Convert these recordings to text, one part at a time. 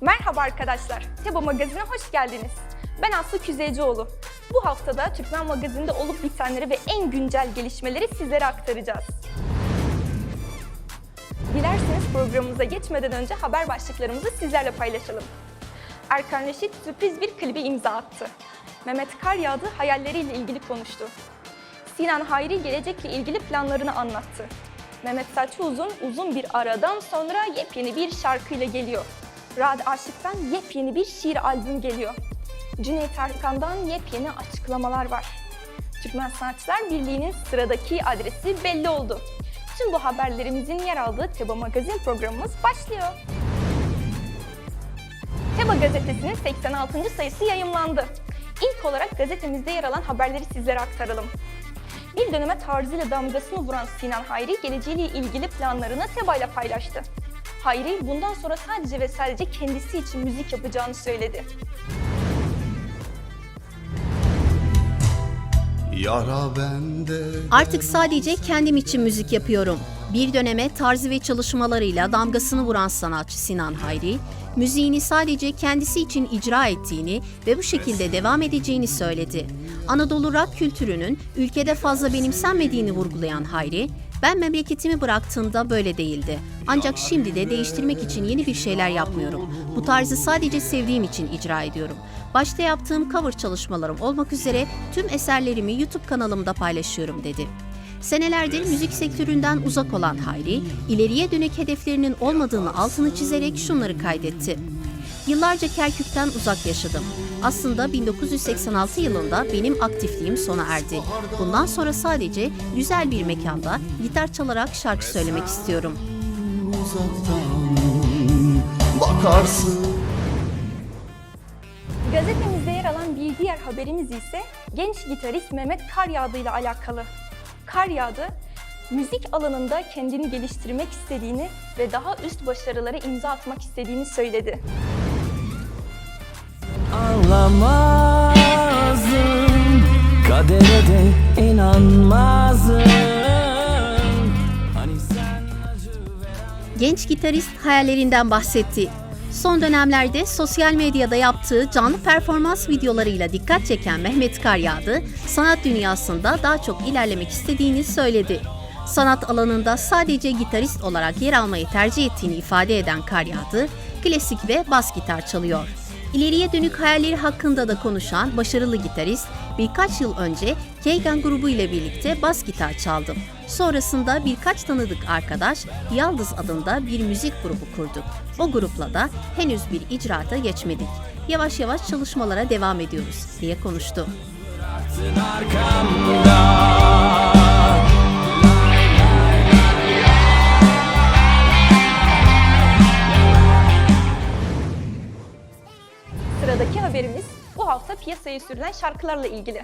Merhaba arkadaşlar, Teba Magazin'e hoş geldiniz. Ben Aslı Küzeycioğlu. Bu haftada Türkmen Magazin'de olup bitenleri ve en güncel gelişmeleri sizlere aktaracağız. Dilerseniz programımıza geçmeden önce haber başlıklarımızı sizlerle paylaşalım. Erkan Reşit sürpriz bir klibe imza attı. Mehmet Kar yağdı hayalleriyle ilgili konuştu. Sinan Hayri gelecekle ilgili planlarını anlattı. Mehmet Selçuk Uzun uzun bir aradan sonra yepyeni bir şarkıyla geliyor. Rad Aşık'tan yepyeni bir şiir albüm geliyor. Cüneyt Arkın'dan yepyeni açıklamalar var. Türkmen Sanatçılar Birliği'nin sıradaki adresi belli oldu. Tüm bu haberlerimizin yer aldığı Teba Magazin programımız başlıyor. Teba gazetesinin 86. sayısı yayımlandı. İlk olarak gazetemizde yer alan haberleri sizlere aktaralım. Bir döneme tarzıyla damgasını vuran Sinan Hayri geleceğiyle ilgili planlarını Teba ile paylaştı. Hayri bundan sonra sadece ve sadece kendisi için müzik yapacağını söyledi. Yara bende Artık sadece kendim için müzik yapıyorum. Bir döneme tarzı ve çalışmalarıyla damgasını vuran sanatçı Sinan Hayri, müziğini sadece kendisi için icra ettiğini ve bu şekilde devam edeceğini söyledi. Anadolu rock kültürünün ülkede fazla benimsenmediğini vurgulayan Hayri, ben memleketimi bıraktığımda böyle değildi. Ancak şimdi de değiştirmek için yeni bir şeyler yapmıyorum. Bu tarzı sadece sevdiğim için icra ediyorum. Başta yaptığım cover çalışmalarım olmak üzere tüm eserlerimi YouTube kanalımda paylaşıyorum dedi. Senelerdir müzik sektöründen uzak olan Hayri, ileriye dönük hedeflerinin olmadığını altını çizerek şunları kaydetti. Yıllarca Kerkük'ten uzak yaşadım. Aslında 1986 yılında benim aktifliğim sona erdi. Bundan sonra sadece güzel bir mekanda gitar çalarak şarkı söylemek istiyorum. bakarsın Gazetemizde yer alan bir diğer haberimiz ise genç gitarist Mehmet Karyağdı ile alakalı. Karyağdı, müzik alanında kendini geliştirmek istediğini ve daha üst başarılara imza atmak istediğini söyledi. Anlamazdım Kadere de inanmazdım Hani sen acı Genç gitarist hayallerinden bahsetti. Son dönemlerde sosyal medyada yaptığı canlı performans videolarıyla dikkat çeken Mehmet Karyağdı, sanat dünyasında daha çok ilerlemek istediğini söyledi. Sanat alanında sadece gitarist olarak yer almayı tercih ettiğini ifade eden Karyağdı, klasik ve bas gitar çalıyor. İleriye dönük hayalleri hakkında da konuşan başarılı gitarist, birkaç yıl önce Keygan grubu ile birlikte bas gitar çaldım. Sonrasında birkaç tanıdık arkadaş Yaldız adında bir müzik grubu kurduk. O grupla da henüz bir icraata geçmedik. Yavaş yavaş çalışmalara devam ediyoruz diye konuştu. bıraktın arkamda hafta piyasaya sürülen şarkılarla ilgili.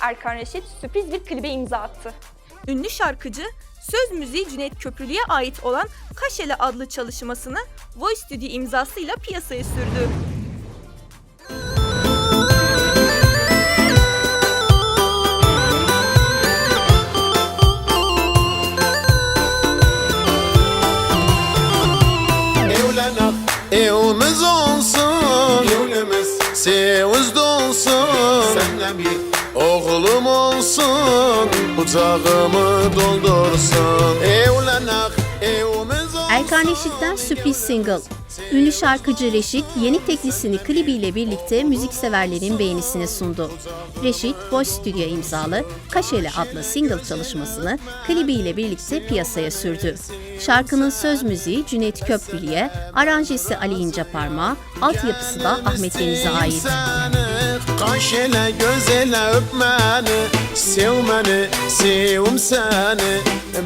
Erkan Reşit sürpriz bir klibe imza attı. Ünlü şarkıcı söz müziği Cüneyt Köprülü'ye ait olan Kaşele adlı çalışmasını Voice Studio imzasıyla piyasaya sürdü. Kucağımı doldursun Evlenak evimiz olsun Erkan Reşit'ten sürpriz single. Ünlü şarkıcı Reşit yeni teklisini klibiyle birlikte müzikseverlerin beğenisine sundu. Reşit, Voice Studio imzalı Kaşeli adlı single çalışmasını klibiyle birlikte piyasaya sürdü. Şarkının söz müziği Cüneyt Köprülü'ye, aranjesi Ali İnceparmak'a, altyapısı da Ahmet Deniz'e ait. Kaş ele göz ele öpmeni Sevmeni sevim seni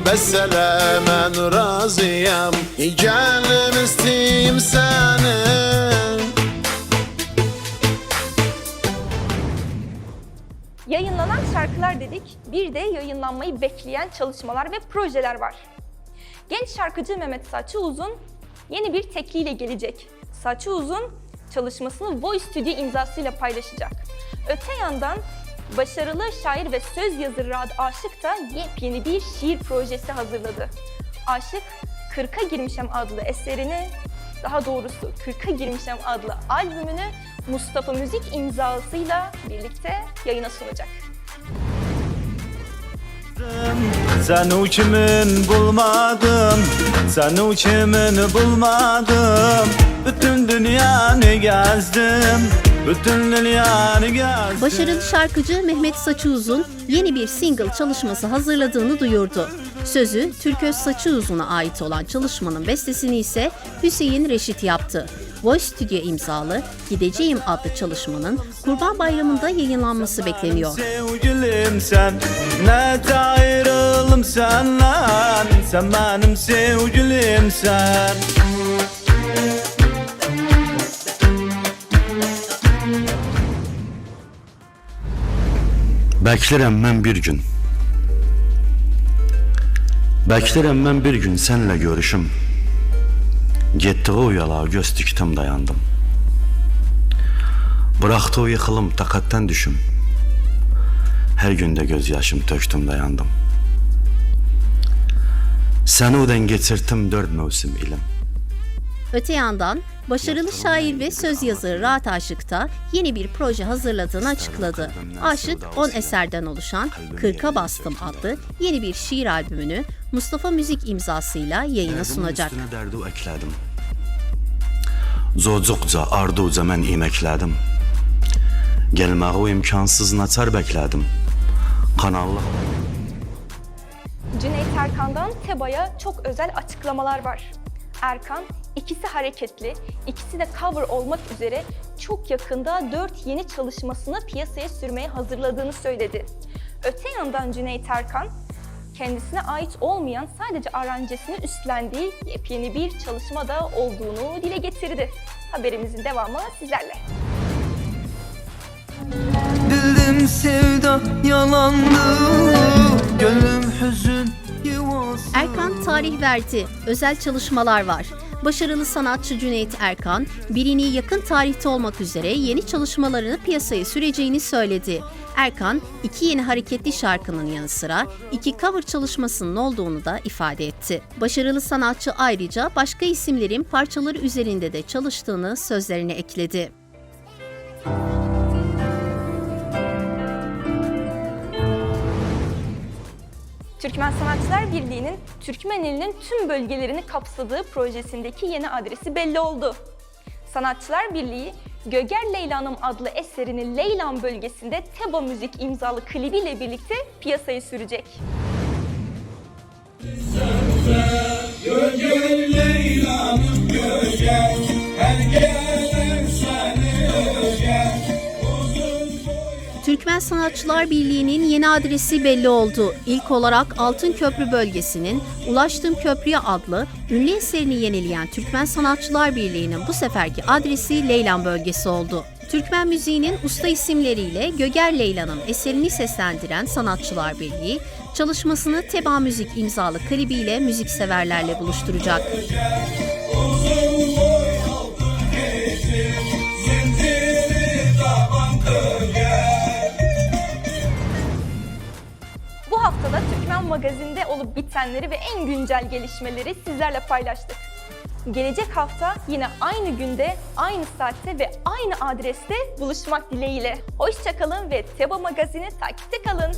Besele ben razıyam Gelim isteyim seni Yayınlanan şarkılar dedik, bir de yayınlanmayı bekleyen çalışmalar ve projeler var. Genç şarkıcı Mehmet Saçı Uzun yeni bir tekliyle gelecek. Saçı Uzun çalışmasını Voice Studio imzasıyla paylaşacak. Öte yandan başarılı şair ve söz yazarı Rad Aşık da yepyeni bir şiir projesi hazırladı. Aşık 40'a girmişem adlı eserini daha doğrusu 40'a girmişem adlı albümünü Mustafa Müzik imzasıyla birlikte yayına sunacak. Sen uçumun bulmadım? Sen uçumun bulmadım? Bütün dünyanı gezdim. Bütün dünyanı gezdim. Başarılı şarkıcı Mehmet Saçıuzun yeni bir single çalışması hazırladığını duyurdu. Sözü Türköz Saçıuzun'a ait olan çalışmanın bestesini ise Hüseyin Reşit yaptı. Voice Studio imzalı Gideceğim adlı çalışmanın Kurban Bayramı'nda yayınlanması bekleniyor. Sevgilim sen Ne ayrılım senden Sen benim sevgilim sen Bəklərəm mən bir gün. Bəklərəm mən bir gün sənlə görüşüm. Getdiği o yala göz dikdim dayandım. Bıraktı o yıkılım takattan düşüm. Her günde gözyaşım töktüm dayandım. Səni odan geçirtdim dört mevsim ilim. Öte yandan başarılı şair ve söz yazarı Rahat Aşık da yeni bir proje hazırladığını açıkladı. Aşık 10 eserden oluşan Kırka Bastım adlı yeni bir şiir albümünü Mustafa Müzik imzasıyla yayına sunacak. Zocuqca, arduca mən iməklədim. Gəlməyi o imkansız naçar bəklədim. Kanallı Cüneyt Erkan'dan Teba'ya çok özel açıklamalar var. Erkan, ikisi hareketli, ikisi de cover olmak üzere çok yakında 4 yeni çalışmasını piyasaya sürmeye hazırladığını söyledi. Öte yandan Cüneyt Erkan, kendisine ait olmayan sadece aranjesini üstlendiği yepyeni bir çalışma da olduğunu dile getirdi. Haberimizin devamı sizlerle. Bildim sevda yalandı Gönlüm hüzün yuvası Erkan tarih verdi. Özel çalışmalar var. Başarılı sanatçı Cüneyt Erkan, birini yakın tarihte olmak üzere yeni çalışmalarını piyasaya süreceğini söyledi. Erkan, iki yeni hareketli şarkının yanı sıra iki cover çalışmasının olduğunu da ifade etti. Başarılı sanatçı ayrıca başka isimlerin parçaları üzerinde de çalıştığını sözlerine ekledi. Türkmen Sanatçılar Birliği'nin Türkmen ilinin tüm bölgelerini kapsadığı projesindeki yeni adresi belli oldu. Sanatçılar Birliği, Göger Leyla'nım adlı eserini Leylan bölgesinde Teba Müzik imzalı klibiyle birlikte piyasaya sürecek. Türkmen Sanatçılar Birliği'nin yeni adresi belli oldu. İlk olarak Altın Köprü bölgesinin Ulaştığım Köprüye adlı ünlü eserini yenileyen Türkmen Sanatçılar Birliği'nin bu seferki adresi Leylan bölgesi oldu. Türkmen müziğinin usta isimleriyle Göger Leyla'nın eserini seslendiren Sanatçılar Birliği, çalışmasını Teba Müzik imzalı klibiyle müzikseverlerle buluşturacak. Bu Magazin'de olup bitenleri ve en güncel gelişmeleri sizlerle paylaştık. Gelecek hafta yine aynı günde, aynı saatte ve aynı adreste buluşmak dileğiyle. Hoşçakalın ve Teba Magazin'i takipte kalın.